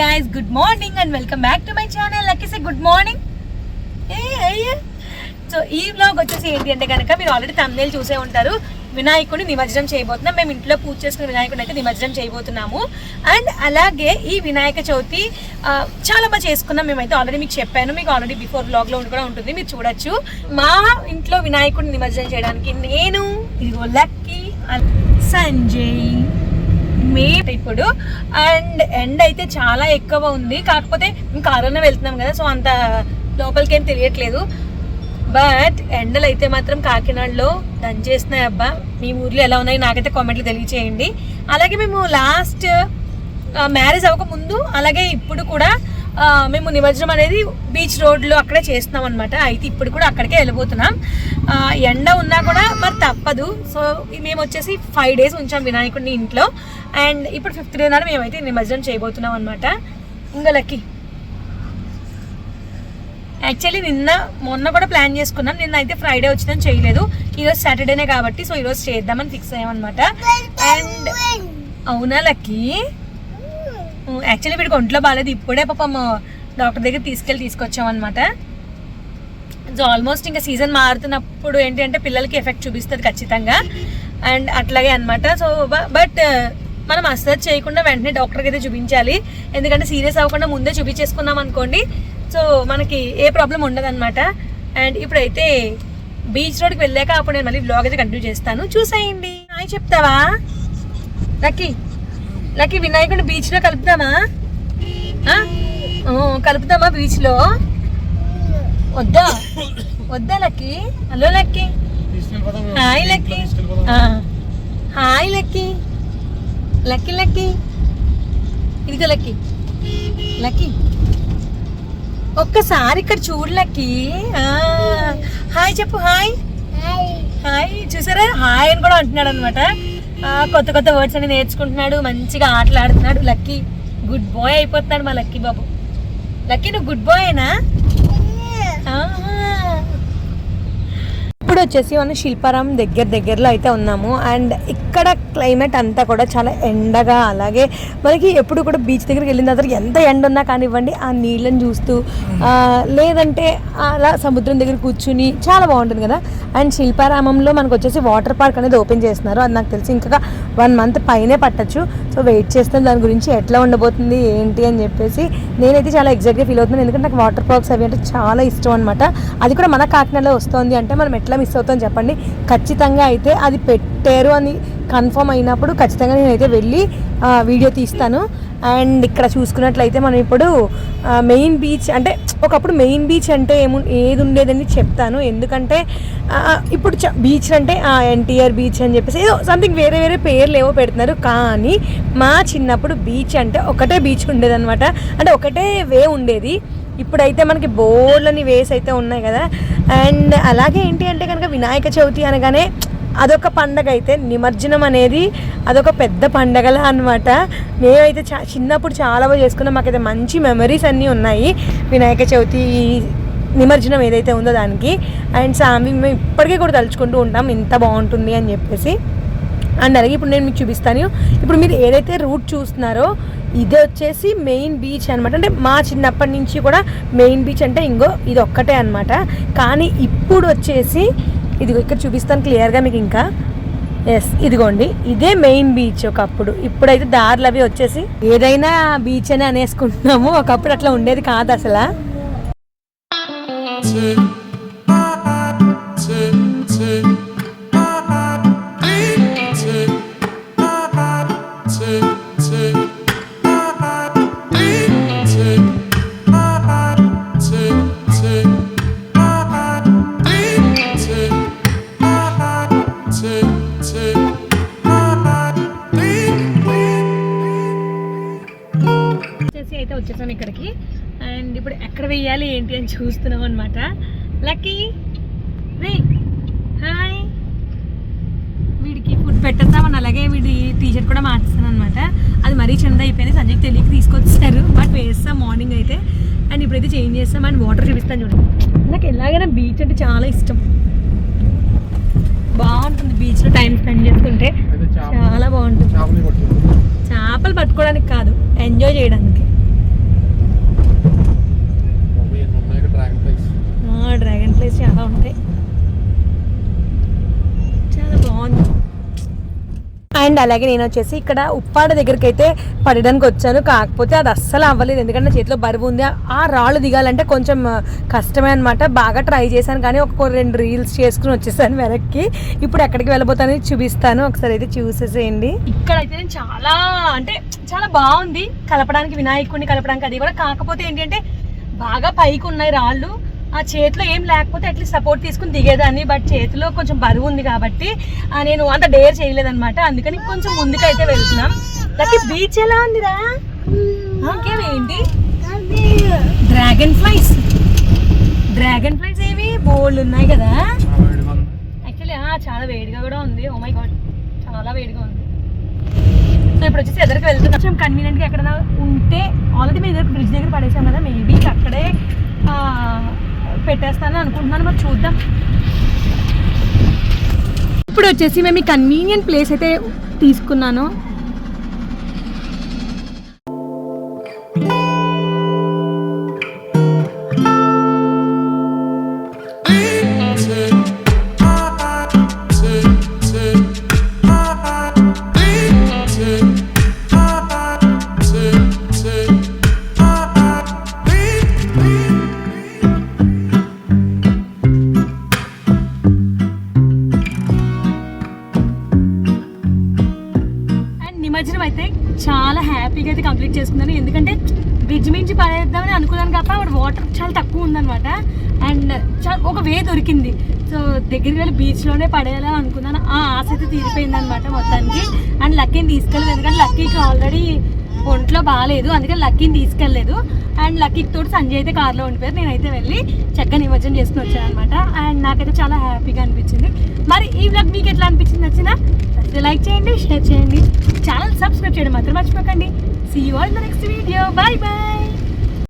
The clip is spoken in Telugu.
Guys good morning and welcome back to my channel లక్కీసే good morning so ఈ బ్లాగ్ వచ్చేసి ఏంటి అంటే కనుక మీరు ఆల్రెడీ తమిళ చూసే ఉంటారు. వినాయకుడిని నిమజ్జనం చేయబోతున్నాం. మేము ఇంట్లో పూజ చేసుకున్న వినాయకుడిని అయితే నిమజ్జనం చేయబోతున్నాము. అండ్ అలాగే ఈ వినాయక చవితి చాలా బాగా చేసుకున్నాం. మేమైతే ఆల్రెడీ మీకు చెప్పాను. మీకు ఆల్రెడీ బిఫోర్ బ్లాగ్లో కూడా ఉంటుంది. మీరు చూడొచ్చు. మా ఇంట్లో వినాయకుడిని నిమజ్జనం చేయడానికి నేను ఇదిగో లక్కీ సంజయ్ మే ఇప్పుడు. అండ్ ఎండ్ అయితే చాలా ఎక్కువ ఉంది. కాకపోతే మేము కారులోనే వెళ్తున్నాం కదా సో అంత లోపలికి ఏం తెలియట్లేదు. బట్ ఎండలు అయితే మాత్రం కాకినాడలో దంచేస్తున్నాయి అబ్బా. మీ ఊర్లో ఎలా ఉన్నాయి నాకైతే కామెంట్లు తెలియచేయండి. అలాగే మేము లాస్ట్ మ్యారేజ్ అవ్వకముందు అలాగే ఇప్పుడు కూడా మేము నిమజ్జనం అనేది బీచ్ రోడ్లో అక్కడే చేస్తున్నాం అనమాట అయితే ఇప్పుడు కూడా అక్కడికే వెళ్ళిపోతున్నాం ఎండ ఉన్నా కూడా మరి తప్పదు. సో మేము వచ్చేసి ఫైవ్ డేస్ ఉంచాం వినాయకుడిని ఇంట్లో. అండ్ ఇప్పుడు ఫిఫ్త్ డే నాడు మేమైతే నిమజ్జనం చేయబోతున్నాం అనమాట ఇంకా లక్కీ. యాక్చువల్లీ నిన్న మొన్న కూడా ప్లాన్ చేసుకున్నాం. నిన్న అయితే ఫ్రైడే వచ్చిందని చేయలేదు. ఈరోజు సాటర్డేనే కాబట్టి సో ఈరోజు చేద్దామని ఫిక్స్ అయ్యామన్నమాట అండ్ అవునా లక్కీ? యాక్చువల్లీ వీడికి ఒంట్లో బాగాలేదు ఇప్పుడే పాపం డాక్టర్ దగ్గర తీసుకెళ్ళి తీసుకొచ్చామన్నమాట సో ఆల్మోస్ట్ ఇంకా సీజన్ మారుతున్నప్పుడు ఏంటి అంటే పిల్లలకి ఎఫెక్ట్ చూపిస్తుంది ఖచ్చితంగా. అండ్ అట్లాగే అనమాట సో బట్ మనం అసలు చేయకుండా వెంటనే డాక్టర్కి అయితే చూపించాలి. ఎందుకంటే సీరియస్ అవ్వకుండా ముందే చూపించేసుకున్నాం అనుకోండి సో మనకి ఏ ప్రాబ్లం ఉండదు అనమాట అండ్ ఇప్పుడైతే బీచ్ రోడ్కి వెళ్ళాక అప్పుడు నేను మళ్ళీ బ్లాగ్ అయితే కంటిన్యూ చేస్తాను. చూసేయండి. చెప్తావా? లక్కీ. లక్కీ వినాయకుడిని బీచ్లో కలుపుదామా? కలుపుదామా బీచ్లో వద్దా? వద్దా Lucky? Hello Lucky. Hi Lucky. Hi Lucky. Lucky Lucky. ఇదిగో లక్కీ. లక్కీ. ఒక్కసారి ఇక్కడ చూడు లక్కీ. హాయ్ చెప్పు హాయ్. హాయ్. చూసారా? హాయ్ అని కూడా అంటున్నాడు అనమాట కొత్త కొత్త వర్డ్స్ అన్ని నేర్చుకుంటున్నాడు మంచిగా ఆటలాడుతున్నాడు. లక్కీ గుడ్ బాయ్ అయిపోతున్నాడు మా లక్కీ బాబు. లక్కీ నువ్వు గుడ్ బాయేనా ఇప్పుడు వచ్చేసి మనం శిల్పారాం దగ్గర దగ్గరలో అయితే ఉన్నాము. అండ్ ఇక్కడ క్లైమేట్ అంతా కూడా చాలా ఎండగా అలాగే మనకి ఎప్పుడు కూడా బీచ్ దగ్గరికి వెళ్ళిన తర్వాత ఎంత ఎండ ఉన్నా కానివ్వండి ఆ నీళ్ళని చూస్తూ లేదంటే అలా సముద్రం దగ్గర కూర్చుని చాలా బాగుంటుంది కదా. అండ్ శిల్పారామంలో మనకు వచ్చేసి వాటర్ పార్క్ అనేది ఓపెన్ చేస్తున్నారు. అది నాకు తెలిసి ఇంకా వన్ మంత్ పైనే పట్టచ్చు. సో వెయిట్ చేస్తాను దాని గురించి ఎట్లా ఉండబోతుంది ఏంటి అని చెప్పేసి నేనైతే చాలా ఎగ్జాక్ట్గా ఫీల్ అవుతున్నాను. ఎందుకంటే నాకు వాటర్ పార్క్స్ అవి అంటే చాలా ఇష్టం అనమాట అది కూడా మన కాకినాడలో వస్తుంది అంటే మనం ఎట్లా మిస్ అవుతాం చెప్పండి. ఖచ్చితంగా అయితే అది పెట్టారు అని కన్ఫర్మ్ అయినప్పుడు ఖచ్చితంగా నేనైతే వెళ్ళి వీడియో తీస్తాను. అండ్ ఇక్కడ చూసుకున్నట్లయితే మనం ఇప్పుడు మెయిన్ బీచ్ అంటే ఒకప్పుడు మెయిన్ బీచ్ అంటే ఏము ఏది ఉండేదని చెప్తాను. ఎందుకంటే ఇప్పుడు బీచ్ అంటే ఎన్టీఆర్ బీచ్ అని చెప్పేసి ఏదో సంథింగ్ వేరే వేరే పేర్లు ఏవో పెడుతున్నారు. కానీ మా చిన్నప్పుడు బీచ్ అంటే ఒకటే బీచ్ ఉండేదన్నమాట. అంటే ఒకటే వే ఉండేది. ఇప్పుడైతే మనకి బోర్లని వేస్ అయితే ఉన్నాయి కదా. అండ్ అలాగే ఏంటి అంటే కనుక వినాయక చవితి అనగానే అదొక పండగ అయితే నిమజ్జనం అనేది అదొక పెద్ద పండగలా అనమాట మేమైతే చా చిన్నప్పుడు చాలా బాగా చేసుకున్నాం. మాకైతే మంచి మెమరీస్ అన్నీ ఉన్నాయి. వినాయక చవితి నిమజ్జనం ఏదైతే ఉందో దానికి. అండ్ సామి మేము ఇప్పటికీ కూడా తలుచుకుంటూ ఉంటాం. ఇంత బాగుంటుంది అని చెప్పేసి. అండ్ అలాగే ఇప్పుడు నేను మీకు చూపిస్తాను. ఇప్పుడు మీరు ఏదైతే రూట్ చూస్తున్నారో ఇదే వచ్చేసి మెయిన్ బీచ్ అనమాట అంటే మా చిన్నప్పటి నుంచి కూడా మెయిన్ బీచ్ అంటే ఇంకో ఇది ఒక్కటే అనమాట కానీ ఇప్పుడు వచ్చేసి ఇది ఇక్కడ చూపిస్తాను క్లియర్గా మీకు ఇంకా. ఎస్ ఇదిగోండి. ఇదే మెయిన్ బీచ్ ఒకప్పుడు. ఇప్పుడైతే దారులు అవి వచ్చేసి ఏదైనా బీచ్ అని అనేసుకుంటున్నాము. ఒకప్పుడు అట్లా ఉండేది కాదు అసలు. ఏంటి అని చూస్తున్నాం అనమాట లక్కీ రే హాయ్ వీడికి ఫుడ్ పెట్టేద్దామని అలాగే వీడి టీషర్ట్ కూడా మార్చేస్తాను అనమాట అది మరీ చిన్నది అయిపోయింది సంజయ్కి తెలియక తీసుకొచ్చారు. బట్ వేస్తాం మార్నింగ్ అయితే. అండ్ ఇప్పుడైతే చేంజ్ చేస్తాం అండ్ వాటర్ చూపిస్తాను చూడండి నాకు ఎలాగైనా బీచ్ అంటే చాలా ఇష్టం. బాగుంటుంది బీచ్లో టైం స్పెండ్ చేస్తుంటే. చాలా బాగుంటుంది. చేపలు పట్టుకోవడానికి కాదు ఎంజాయ్ చేయడానికి ఉంటాయి చాలా బాగుంది అండ్ అలాగే నేను వచ్చేసి ఇక్కడ ఉప్పాడ దగ్గరికి అయితే పడడానికి వచ్చాను. కాకపోతే అది అస్సలు అవ్వలేదు. ఎందుకంటే చేతిలో బరువు ఉంది. ఆ రాళ్ళు దిగాలంటే కొంచెం కష్టమే అనమాట బాగా ట్రై చేశాను. కానీ ఒక రెండు రీల్స్ చేసుకుని వచ్చేసాను వెనక్కి. ఇప్పుడు ఎక్కడికి వెళ్ళబోతానని చూపిస్తాను. ఒకసారి అయితే చూసేసేయండి. ఇక్కడైతే నేను చాలా అంటే చాలా బాగుంది. కలపడానికి వినాయకుడిని కలపడానికి అది కూడా. కాకపోతే ఏంటంటే బాగా పైకి ఉన్నాయి రాళ్ళు. ఆ చేతిలో ఏం లేకపోతే అట్లీస్ట్ సపోర్ట్ తీసుకుని దిగేదాన్ని. బట్ చేతిలో కొంచెం బరువు ఉంది కాబట్టి నేను అంత డేర్ చేయలేదన్నమాట. అందుకని కొంచెం ముందుకైతే వెళ్తున్నాం. లక్కీ బీచ్ ఎలా ఉందిరా? ఇంకేమేంటి? డ్రాగన్ ఫ్లైస్ డ్రాగన్ ఫ్లైస్ ఏవి? బోల్డ్ ఉన్నాయి కదా. యాక్చువల్లీ చాలా వేడిగా కూడా ఉంది. ఓ మై గాడ్ చాలా వేడిగా ఉంది. సో ఇప్పుడు వచ్చేసి ఎదురుకి వెళ్తున్నాం. కొంచెం కన్వీనియంట్గా ఎక్కడైనా ఉంటే ఆల్రెడీ మీ దగ్గర బ్రిడ్జ్ దగ్గర పడేసాం కదా మేబీ అక్కడే ఆ, పెట్టేస్తాను అనుకుంటున్నాను మరి చూద్దాం. ఇప్పుడు వచ్చేసి మేము ఈ కన్వీనియంట్ ప్లేస్ అయితే తీసుకున్నాను. చాలా హ్యాపీగా అయితే కంప్లీట్ చేసుకున్నాను. ఎందుకంటే బ్రిడ్జ్ మించి పడేద్దామని అనుకున్నాను కాక అక్కడ వాటర్ చాలా తక్కువ ఉందన్నమాట. అండ్ చాలా ఒక వే దొరికింది. సో దగ్గరికి వెళ్ళి బీచ్లోనే పడేయాలా అనుకున్నాను. ఆ ఆశ అయితే తీరిపోయింది అనమాట మొత్తానికి. అండ్ లక్కీని తీసుకెళ్ళలేదు. ఎందుకంటే లక్కీకి ఆల్రెడీ ఒంట్లో బాగాలేదు. అందుకని లక్కీని తీసుకెళ్ళలేదు. అండ్ లక్కీకి తోటి సంజయ్ అయితే కార్లో ఉండిపోయారు. నేనైతే వెళ్ళి చక్కగా నిమజ్జనం చేసుకుని వచ్చాను అనమాట అండ్ నాకైతే చాలా హ్యాపీగా అనిపించింది. మరి ఈ వ్లాగ్ మీకు ఎట్లా అనిపించింది? నచ్చిన నచ్చితే లైక్ చేయండి షేర్ చేయండి. ఛానల్ సబ్స్క్రైబ్ చేయడం మాత్రం మర్చిపోకండి. See you all the next video bye bye